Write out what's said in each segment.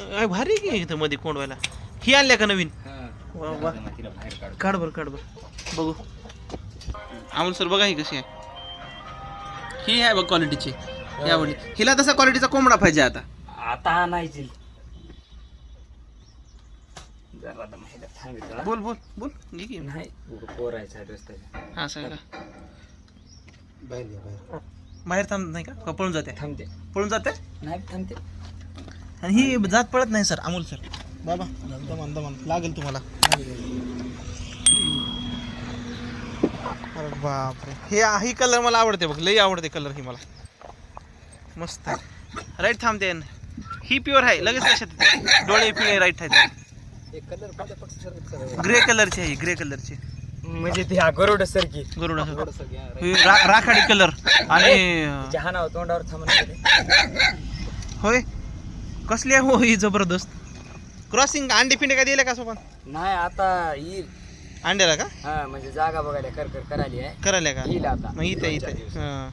अय, भारी आहे की इथं मध्ये कोंडवायला? ही आणल्या का नवीन? वा काढ. बर काढ बर. बघू. अमोल सर बघा ही कशी आहे. ही आहे बघ क्वालिटीची ही. आवडली हिला तसा क्वालिटीचा कोंबडा पाहिजे आता. आता आणायची. जरा. बोल बोल बोल. घे की. नाही पोरायचा रस्त्याच्या हा असं आहे का बाहेर थांबत नाही का? का पळून जाते? थांबते. पळून जाते? नाही थांबते. आणि ही जात पळत नाही सर. अमोल सर. बाबा दमान दमान लागेल तुम्हाला. अरे बापरे. हे ही कलर मला आवडते बघ. लई आवडते कलर ही मला. मस्त आहे. राईट थांबते ही प्युअर आहे. लगेच लक्षात येते. डोळे पिळे राईट आहे ग्रे कलरची आहे ग्रे कलरची म्हणजे ते हा गरुड सारखी गरुडा राखाडी कलर आणि हानावर तोंडावर थांबून होय? कसली आहे हो ही जबरदस्त? क्रॉसिंग अंडे फिंडे काय दिले का सोबत? नाही आता येईल. अंड्याला का? हा म्हणजे जागा बघायला कर कर करायली आहे. करायला का? येईल आता. मग इथे इथे. हां.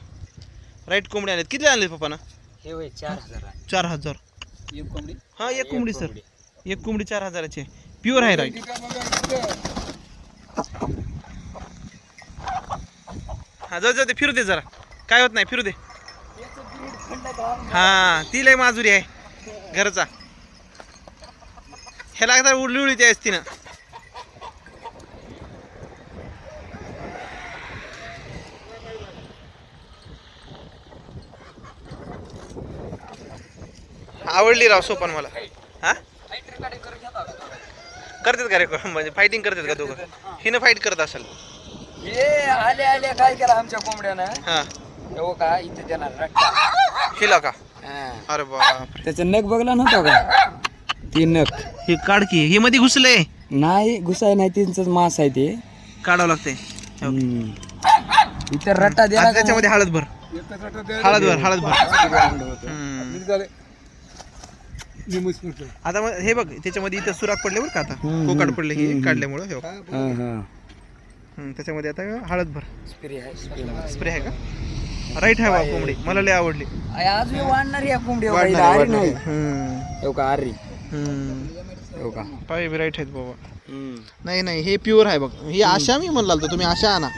राईट कोंबडी आलेत किती आणले पप्पाना? हे होय चार हजार आहे. चार हजार. एक कोंबडी? हा एक कोंबडी सर. कोंबडी. एक कोंबडी चार हजाराची आहे. प्युअर आहे राईट हा जाऊ जाऊ दे फिरू दे जरा. काय होत नाही फिरू दे. हा ती लय माजुरी आहे. घरचा. ह्याला एकदा उडली उडली ती असती ना. आवडली राव सोपन मला. हा? करतात का रे म्हणजे फायटिंग करतात का दोघं? हिनं फाईट करत असेल. हे आले आले काय केलं आमच्या कोंबड्यानं? हा. हो का इथे देणार हिला का? हा. अरे बाप त्याचं नख बघला नव्हता का? ती नख. हे काढ की हे मध्ये घुसलंय नाही घुसाय नाही त्यांच मास आहे ते. काढावं लागतंय हम्म. इथे रट्टा द्या आता त्याच्यामध्ये हळद भर. हळद भर हळद भर. हम्म. आता मग हे बघ त्याच्यामध्ये इथं सुराख पडले बरं का आता? हम्म, पडले हे काढल्यामुळं हे बघ. हम्म, त्याच्यामध्ये आता हळद भर. स्प्रे आहे का? राईट आहे बा कोंबडी. मला लय आवडली. आज मी वाढणार या कोंबडी? वाढणार आहे, नाही. आहे. हम्म, हो का हम्म. हो का? पाय बी राईट आहेत बाबा. नाही नाही हे प्युअर आहे बघ. ही आशा मी म्हणला होतो तुम्ही आशा आणा.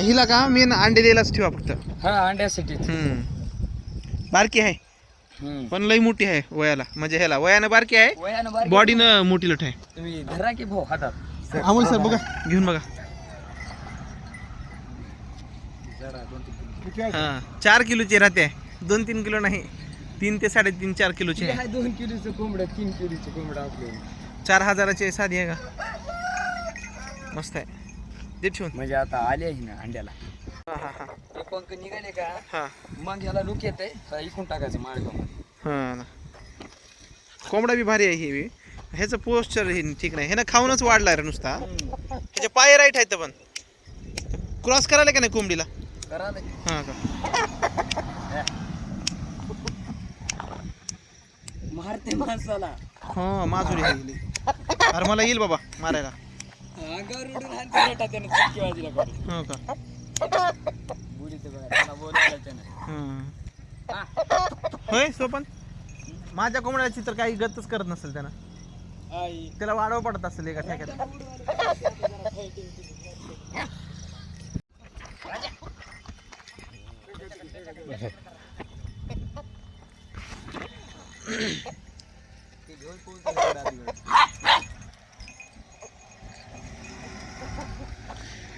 हिला का मी ना अंडे द्यायलाच ठेवा फक्त. हा अंड्यासाठी. हम्म. बारकी आहे. पण लई मोठी आहे वयाला. म्हणजे ह्याला. वयानं बारकी आहे वयानं बारीक बॉडीनं मोठी लठ आहे तुम्ही धरा की भाऊ हातात. अमोल सर बघा. घेऊन बघा. हा चार किलोची राहते दोन तीन किलो नाही. तीन ते साडेतीन चार किलोची. आहे दोन किलोचं कोंबड्या तीन किलोचं कोंबडा आपले चार हजाराची साधी आहे का? मस्त आहे. दे ठेवून. म्हणजे आता आले आहे ना अंड्याला. हा हा हा. ते पंख निघाले का? हा. मग ह्याला लुक येत आहे इकून टाकायचं माळगाव हा ना. कोंबडा बी भारी आहे हे बी. ह्याचं पोस्चर हे ठीक नाही. ह्यानं खाऊनच वाढलाय रे नुसता. ह्याचे पाय राईट आहेत पण. क्रॉस करायला का नाही कोंबडीला? ना. हा का? मारते माणसाला. हा माजुरी आहे. अरे मला येईल बाबा मारायला. अंगावर उडून हाणते रेटा त्यानं चटकी वाजला का हो का? बघा त्यांना बोलायला त्यानं हम्म. होय सोपन? माझ्या कोंबड्याची तर काही गतच करत नसेल त्यानं. आई. त्याला वाढव पडत असेल एका ठेक्यात.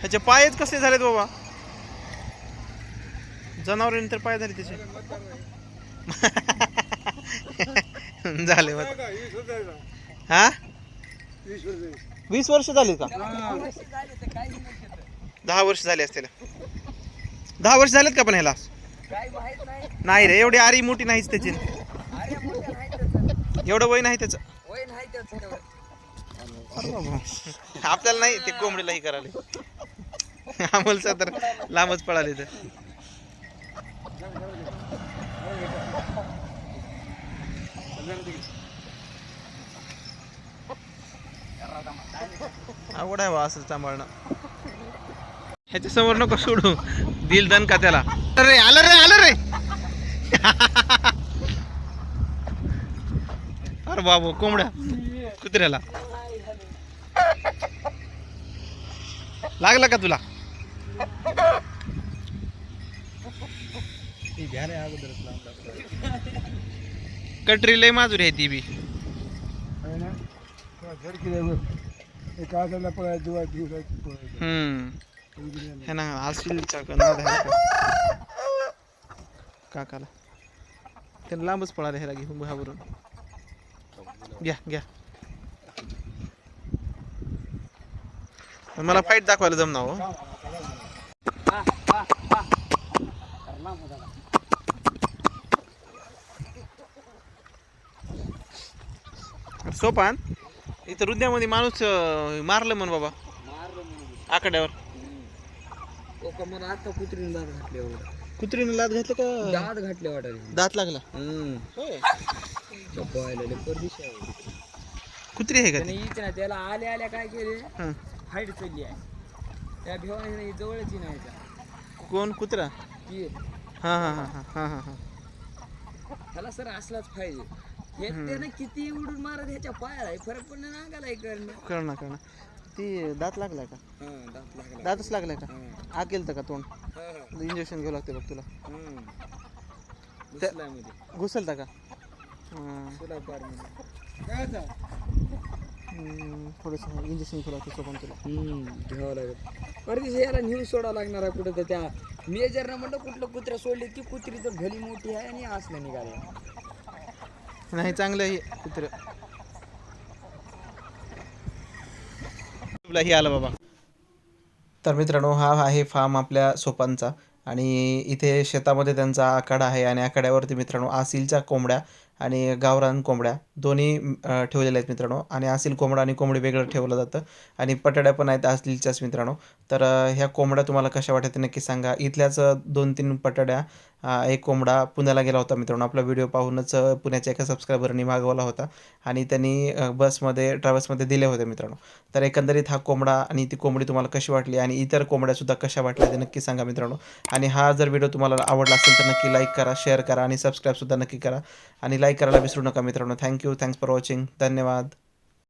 ह्याचे पायच कसे झालेत बाबा? जनावरांनी तर पाय झाले त्याचे. झाले हा? वीस वर्ष झाली का? दहा वर्ष झाले असतील. दहा वर्ष झालेत का पण ह्याला? नाही रे एवढी आरी मोठी नाहीच त्याची. एवढं वय नाही त्याचं. आपल्याला नाही ते कोंबडीलाही करायला. अमोलचा तर लांबच पळाले तर. आवड आहे बा असं सांभाळणं. ह्याच्या समोर नको सोडू. दिल दन का त्याला? अरे आलं रे आलं रे. अरे बाबू कोंबड्या. कुत्र्याला. लागला का तुला? कटरी लय माजुरी आहे ती बी. हम्म. हे ना का काकाला. त्यांना लांबच पळाले ह्याला घेऊन घाबरून घ्या घ्या. मला फाईट दाखवायला जमना हो. सोपान इथं हृदयामध्ये माणूस अं, मारलं म्हण बाबा. आकड्यावर. मला आता कुत्रीने दात घातले एवढं. कुत्रीने लाद घातलं का? दात घातले वाटायला. दात लागला. हम्म. होय. चप्पायला परदेशी आहे. कुत्री आहे का त्याने हीच ना त्याला आल्या आल्या काय केले? हं. फाईट चालली आहे. त्या भिवाने जवळच नाही कोण? कुत्रा? ती हा हा हा हा हा हा हा. त्याला सर असलाच पाहिजे. हे त्यानं किती उडून मारत ह्याच्या पायाला आहे. फरक पण नाही नागालाय करणं. कळणार कळणार ती दात लागलाय का? हं, दात लागला. दातच लागलाय का? हं, आ केलं का तोंड? इंजेक्शन घ्यावं लागते बघ तुला. घुसलता का? हं. तुला हं, थोडंसं इंजेक्शन घ्यावं लागतं सोपन तुला. घ्यावं लागेल. परदेशी याला न्यूज सोडावं लागणार आहे कुठं तर त्या मेजरनं म्हणलं कुठलं कुत्रा सोडली ती कुत्री तर भली मोठी आहे आणि असलं निघाले नाही चांगलं आहे कुत्र. ही आलं बाबा. तर मित्रांनो हा आहे फार्म आपल्या सोपांचा. आणि इथे शेतामध्ये त्यांचा आखाडा आहे आणि आखाड्यावरती मित्रांनो आसीलच्या कोंबड्या आणि गावरान कोंबड्या दोन्ही ठेवलेल्या आहेत मित्रांनो. आणि आसील कोंबडा आणि कोंबडी वेगळं ठेवलं जातं. आणि पटाड्या पण आहेत असलीच्याच मित्रांनो. तर ह्या कोंबड्या तुम्हाला कशा वाटत ते नक्की सांगा. इथल्याच दोन तीन पटाड्या एक कोंबडा पुण्याला गेला होता मित्रांनो. आपला व्हिडिओ पाहूनच पुण्याच्या एका सबस्क्रायबरनी मागवला होता. आणि त्यांनी बसमध्ये ट्रॅव्हल्समध्ये दिले होते मित्रांनो. तर एकंदरीत हा कोंबडा आणि ती कोंबडी तुम्हाला कशी वाटली? आणि इतर कोंबड्यासुद्धा कशा वाटल्या ते नक्की सांगा मित्रांनो. आणि हा जर व्हिडिओ तुम्हाला आवडला असेल तर नक्की लाईक करा शेअर करा आणि सबस्क्राईबसुद्धा नक्की करा. आणि लाईक करायला विसरू नका मित्रांनो. थँक्यू थँक्स फॉर वॉचिंग धन्यवाद.